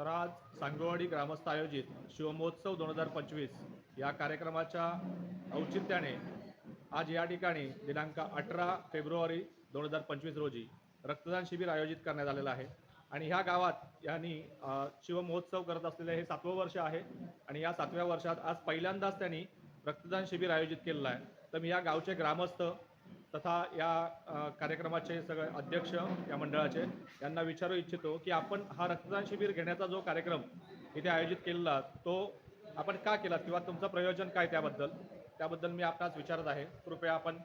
तर आज सांगोवाडी ग्रामस्थ आयोजित शिवमहोत्सव दोन हजार पंचवीस या कार्यक्रमाच्या औचित्याने आज या ठिकाणी दिनांक अठरा फेब्रुवारी दोन हजार पंचवीस रोजी रक्तदान शिबिर आयोजित करण्यात आलेलं आहे. आणि ह्या गावात यांनी शिवमहोत्सव करत असलेले हे सातवं वर्ष आहे आणि या सातव्या वर्षात आज पहिल्यांदाच त्यांनी रक्तदान शिबिर आयोजित केलेलं आहे. तर मी या गावचे ग्रामस्थ तथा या कार्यक्रमाचे सगळे अध्यक्ष या मंडळाचे यांना विचारू इच्छितो की आपण हा रक्तदान शिबिर घेण्याचा जो कार्यक्रम इथे आयोजित केलेला तो आपण का केला किंवा तुमचं प्रयोजन काय त्याबद्दल? त्याबद्दल मी आपणास विचारत आहे. कृपया आपण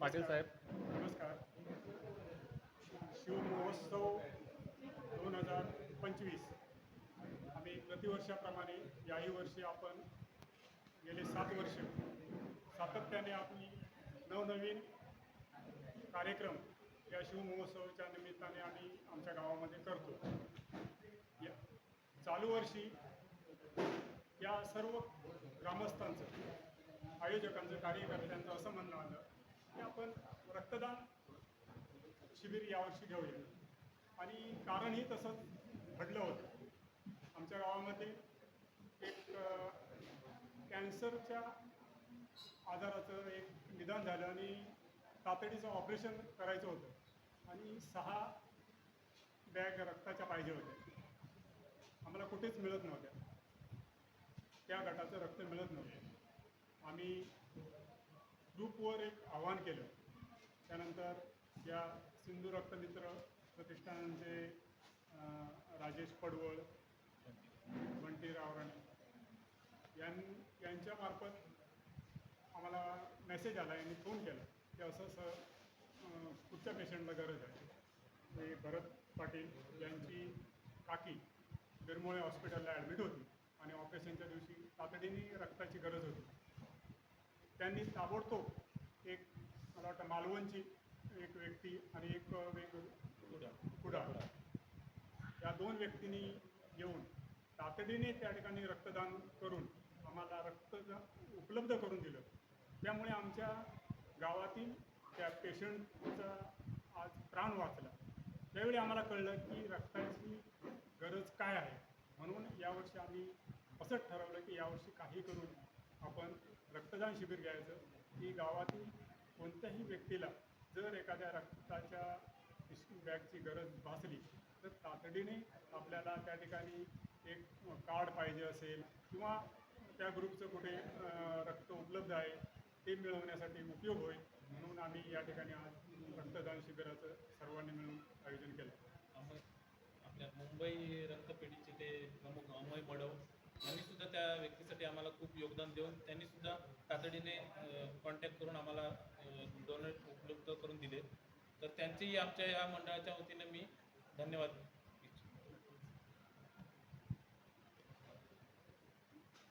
पाटील साहेब. नमस्कार. शिवमहोत्सव दोन हजार पंचवीस. आम्ही प्रतिवर्षाप्रमाणे याही वर्षी आपण गेले सात वर्ष. सातत्याने आपली नवनवीन कार्यक्रम या शिवमहोत्सवाच्या निमित्ताने आम्ही आमच्या गावामध्ये करतो. या चालू वर्षी या सर्व ग्रामस्थांचं आयोजकांचं कार्यकर्त्यांचं असं म्हणणं आलं की आपण रक्तदान शिबिर यावर्षी घेऊया. आणि कारणही तसंच घडलं होतं. आमच्या गावामध्ये एक कॅन्सरच्या आजाराचं एक निदान झालं आणि तातडीचं ऑपरेशन करायचं होतं. आणि सहा बॅग रक्ताच्या पाहिजे होत्या. आम्हाला कुठेच मिळत नव्हत्या. त्या गटाचं रक्त मिळत नव्हतं. आम्ही ग्रुपवर एक आव्हान केलं. त्यानंतर या सिंधू रक्तमित्र प्रतिष्ठानांचे राजेश पडवळ बंटी राणे यां यांच्यामार्फत आम्हाला मेसेज आला यांनी फोन केला की असं असं पुढच्या कुठच्या पेशंटला गरज आहे. ते भरत पाटील यांची काकी बिरमोळे हॉस्पिटलला ॲडमिट होती आणि ऑपरेशनच्या दिवशी तातडीने रक्ताची गरज होती. त्यांनी ताबडतोब एक मला वाटतं मालवणची एक व्यक्ती आणि एक वेग कुडा या दोन व्यक्तींनी येऊन तातडीने त्या ठिकाणी रक्तदान करून आम्हाला रक्त उपलब्ध करून दिलं. त्यामुळे आमच्या गावातील त्या पेशंटचा आज प्राण वाचला. त्यावेळी आम्हाला कळलं की रक्ताची गरज काय आहे? म्हणून यावर्षी आम्ही असंच ठरवलं की यावर्षी काही करून आपण रक्तदान शिबिर घ्यायचं. की गावातील कोणत्याही व्यक्तीला जर एखाद्या रक्ताच्या पिशवी बॅगची गरज भासली तर तातडीने आपल्याला त्या ठिकाणी एक कार्ड पाहिजे असेल किंवा त्या ग्रुपचं कुठे रक्त उपलब्ध आहे. ते मिळवण्यासाठी उपयोग होईल म्हणून आम्ही या ठिकाणी आज रक्तदान शिबिराचं सर्वांनी मिळून आयोजन केलं. अमोय आपल्या मुंबई रक्तपेढीचे ते प्रमुख अमोय मडव यांनी सुद्धा त्या व्यक्तीसाठी आम्हाला खूप योगदान देऊन त्यांनी सुद्धा तातडीने कॉन्टॅक्ट करून आम्हाला डोनेट उपलब्ध करून दिले. तर त्यांचेही आमच्या या मंडळाच्या वतीने मी धन्यवाद